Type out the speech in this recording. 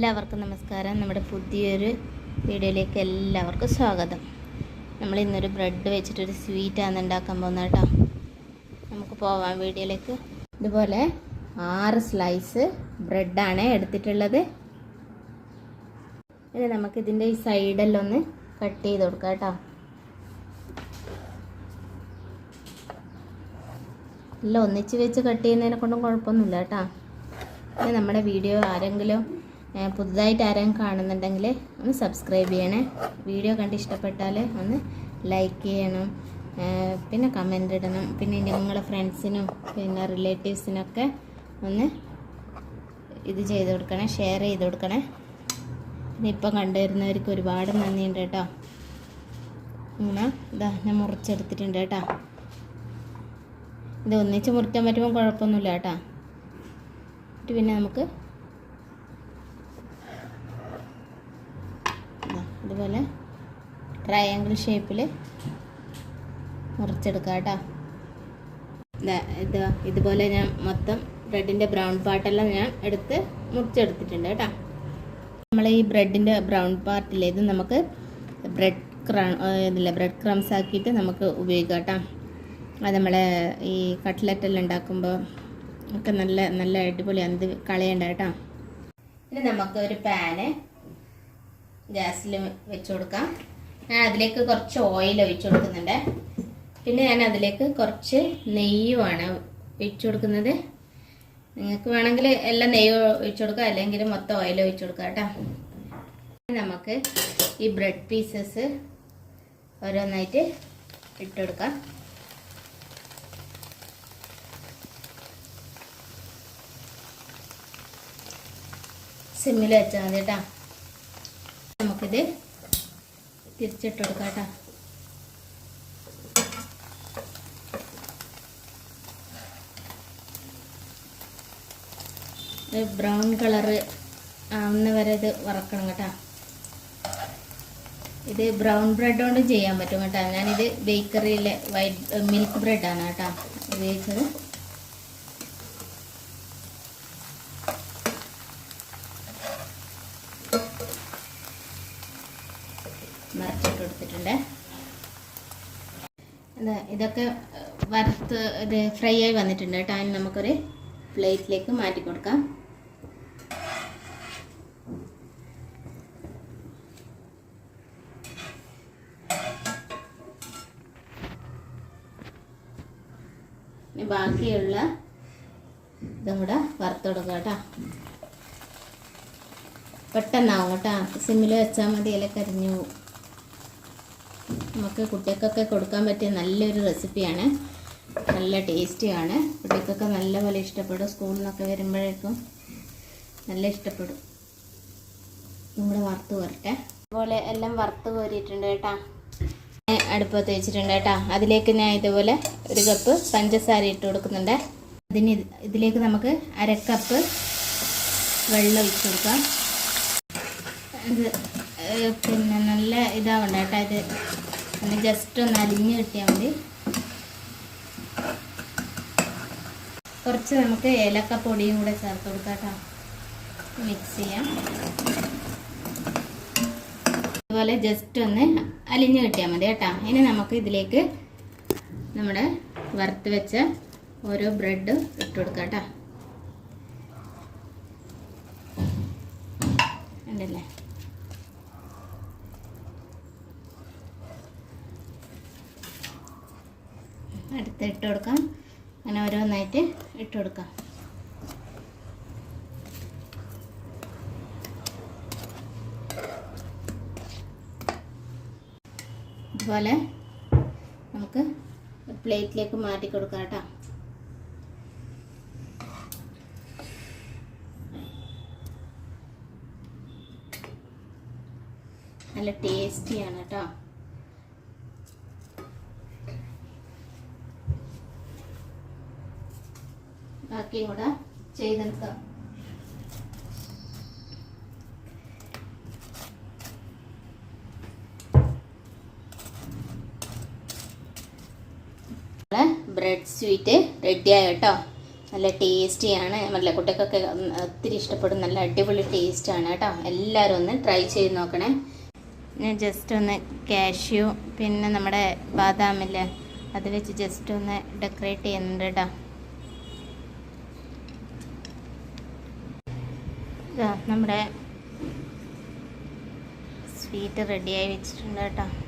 എല്ലാവർക്കും നമസ്കാരം. നമ്മുടെ പുതിയൊരു വീഡിയോയിലേക്ക് എല്ലാവർക്കും സ്വാഗതം. നമ്മൾ ഇന്നൊരു ബ്രെഡ് വെച്ചിട്ടൊരു സ്വീറ്റാണ് ഉണ്ടാക്കാൻ പോകുന്നത് കേട്ടോ. നമുക്ക് പോവാം വീഡിയോയിലേക്ക്. ഇതുപോലെ ആറ് സ്ലൈസ് ബ്രെഡാണ് എടുത്തിട്ടുള്ളത്. ഇനി നമുക്ക് ഇതിന്റെ ഈ സൈഡെല്ലാം ഒന്ന് കട്ട് ചെയ്ത് കൊടുക്കാം കേട്ടോ. എല്ലാം ഒന്നിച്ച് വെച്ച് കട്ട് ചെയ്യുന്നതിനെ കൊണ്ടും കുഴപ്പമൊന്നുമില്ല കേട്ടോ. ഇനി നമ്മുടെ വീഡിയോ ആരെങ്കിലും പുതുതായിട്ട് ആരെങ്കിലും കാണുന്നുണ്ടെങ്കിൽ ഒന്ന് സബ്സ്ക്രൈബ് ചെയ്യണേ. വീഡിയോ കണ്ട് ഇഷ്ടപ്പെട്ടാൽ ഒന്ന് ലൈക്ക് ചെയ്യണം. പിന്നെ കമന്റ് ഇടണം. പിന്നെ നിങ്ങളെ ഫ്രണ്ട്സിനും പിന്നെ റിലേറ്റീവ്സിനൊക്കെ ഒന്ന് ഇത് ചെയ്ത് കൊടുക്കണേ ഷെയർ ചെയ്ത് കൊടുക്കണേ. പിന്നെ ഇപ്പം കണ്ടുവരുന്നവർക്ക് ഒരുപാട് നന്ദിയുണ്ട് കേട്ടോ. ഇങ്ങനെ ഇതാ ഞാൻ മുറിച്ചെടുത്തിട്ടുണ്ട് കേട്ടോ. ഇത് ഒന്നിച്ച് മുറിക്കാൻ പറ്റുമ്പോൾ കുഴപ്പമൊന്നുമില്ല കേട്ടോ. പിന്നെ നമുക്ക് ഇതുപോലെ ട്രയാങ്കിൾ ഷേപ്പിൽ മുറിച്ചെടുക്കാം കേട്ടോ. ഇത് ഇതുപോലെ ഞാൻ മൊത്തം ബ്രെഡിന്റെ ബ്രൗൺ പാർട്ടെല്ലാം ഞാൻ എടുത്ത് മുറിച്ചെടുത്തിട്ടുണ്ട് കേട്ടോ. നമ്മൾ ഈ ബ്രെഡിന്റെ ബ്രൗൺ പാർട്ടിൽ ഇത് നമുക്ക് ബ്രെഡ് ക്ര ഇതില്ല ബ്രെഡ് ക്രംസ് ആക്കിയിട്ട് നമുക്ക് ഉപയോഗിക്കാം കേട്ടോ. അത് നമ്മൾ ഈ കട്ട്ലറ്റെല്ലാം ഉണ്ടാക്കുമ്പോൾ ഒക്കെ നല്ല നല്ല അടിപൊളി അത് കളയണ്ട കേട്ടോ. ഇനി നമുക്ക് ഒരു പാന് ഗ്യാസിൽ വെച്ച് കൊടുക്കാം. ഞാൻ അതിലേക്ക് കുറച്ച് ഓയിൽ ഒഴിച്ചു കൊടുക്കുന്നുണ്ട്. പിന്നെ ഞാൻ അതിലേക്ക് കുറച്ച് നെയ്യുമാണ് ഒഴിച്ചു കൊടുക്കുന്നത്. നിങ്ങൾക്ക് വേണമെങ്കിൽ എല്ലാം നെയ്യ് ഒഴിച്ചു കൊടുക്കുക അല്ലെങ്കിൽ മൊത്തം ഓയിൽ ഒഴിച്ചു കൊടുക്കുക കേട്ടോ. നമുക്ക് ഈ ബ്രെഡ് പീസസ് ഓരോന്നായിട്ട് ഇട്ടുകൊടുക്കാം സിമ്മിൽ വെച്ചാൽ മതി കേട്ടോ. നമുക്കിത് തിരിച്ചിട്ട് കൊടുക്കാം കേട്ടോ. ബ്രൗൺ കളറ് ആവുന്ന വരെ ഇത് വറക്കണം കേട്ടോ. ഇത് ബ്രൗൺ ബ്രെഡ് കൊണ്ട് ചെയ്യാൻ പറ്റും കേട്ടോ. ഞാനിത് ബേക്കറിയിലെ വൈറ്റ് മിൽക്ക് ബ്രെഡാണ് കേട്ടോ ഉപയോഗിച്ചത്. ഇത് ഇതൊക്കെ വറുത്ത് ഇത് ഫ്രൈ ആയി വന്നിട്ടുണ്ട് കേട്ടോ. അതിന് നമുക്കൊരു പ്ലേറ്റിലേക്ക് മാറ്റി കൊടുക്കാം. ബാക്കിയുള്ള ഇതും കൂടെ വറുത്ത് കേട്ടോ. പെട്ടെന്നാവും കേട്ടോ. സിമ്മിൽ വെച്ചാൽ മതി ഇല കരിഞ്ഞു പോകും നമുക്ക് കുട്ടികൾക്കൊക്കെ കൊടുക്കാൻ പറ്റിയ നല്ലൊരു റെസിപ്പിയാണ്. നല്ല ടേസ്റ്റിയാണ്. കുട്ടികൾക്കൊക്കെ നല്ലപോലെ ഇഷ്ടപ്പെടും. സ്കൂളിൽ നിന്നൊക്കെ വരുമ്പോഴേക്കും നല്ല ഇഷ്ടപ്പെടും. നമ്മുടെ വറുത്ത് കോരട്ടെ അതുപോലെ എല്ലാം വറുത്ത് കോരിയിട്ടുണ്ട് കേട്ടോ. അടുപ്പത്ത് വെച്ചിട്ടുണ്ട് കേട്ടോ. അതിലേക്ക് ഞാൻ ഇതുപോലെ ഒരു കപ്പ് പഞ്ചസാര ഇട്ട് കൊടുക്കുന്നുണ്ട്. അതിന് ഇതിലേക്ക് നമുക്ക് അരക്കപ്പ് കപ്പ് വെള്ളം ഒഴിച്ച് കൊടുക്കാം. ഇത് പിന്നെ നല്ല ഇതാവണ്ട കേട്ടോ ഇത്. ഒന്ന് ജസ്റ്റ് ഒന്ന് അലിഞ്ഞ് കിട്ടിയാൽ മതി. കുറച്ച് നമുക്ക് ഏലക്ക പൊടിയും കൂടെ ചേർത്ത് കൊടുക്കാം മിക്സ് ചെയ്യാം. അതുപോലെ ജസ്റ്റ് ഒന്ന് അലിഞ്ഞ് കിട്ടിയാൽ മതി കേട്ടോ. ഇനി നമുക്ക് ഇതിലേക്ക് നമ്മുടെ വറുത്ത് വെച്ച ഓരോ ബ്രെഡ് ഇട്ട് കൊടുക്കാം കേട്ടോ. ഉണ്ടല്ലേ അടുത്ത് ഇട്ട് കൊടുക്കാം. അങ്ങനെ ഓരോന്നായിട്ട് ഇട്ട് കൊടുക്കാം. ഇതുപോലെ നമുക്ക് പ്ലേറ്റിലേക്ക് മാറ്റി കൊടുക്കാം കേട്ടോ. നല്ല ടേസ്റ്റിയാണ് കേട്ടോ. ബാക്കിയും കൂടെ ചെയ്തെടുക്കാം. ബ്രെഡ് സ്വീറ്റ് റെഡിയായി കേട്ടോ. നല്ല ടേസ്റ്റിയാണ്. നല്ല കുട്ടികൾക്കൊക്കെ ഒത്തിരി ഇഷ്ടപ്പെടും. നല്ല അടിപൊളി ടേസ്റ്റാണ് കേട്ടോ. എല്ലാവരും ഒന്ന് ട്രൈ ചെയ്ത് നോക്കണേ. ഞാൻ ജസ്റ്റ് ഒന്ന് കാഷ്യൂ പിന്നെ നമ്മുടെ ബാദാമില്ലേ അത് വെച്ച് ജസ്റ്റ് ഒന്ന് ഡെക്കറേറ്റ് ചെയ്യുന്നുണ്ട് കേട്ടോ. നമ്മുടെ സ്വീറ്റ് റെഡിയായി വെച്ചിട്ടുണ്ട് കേട്ടോ.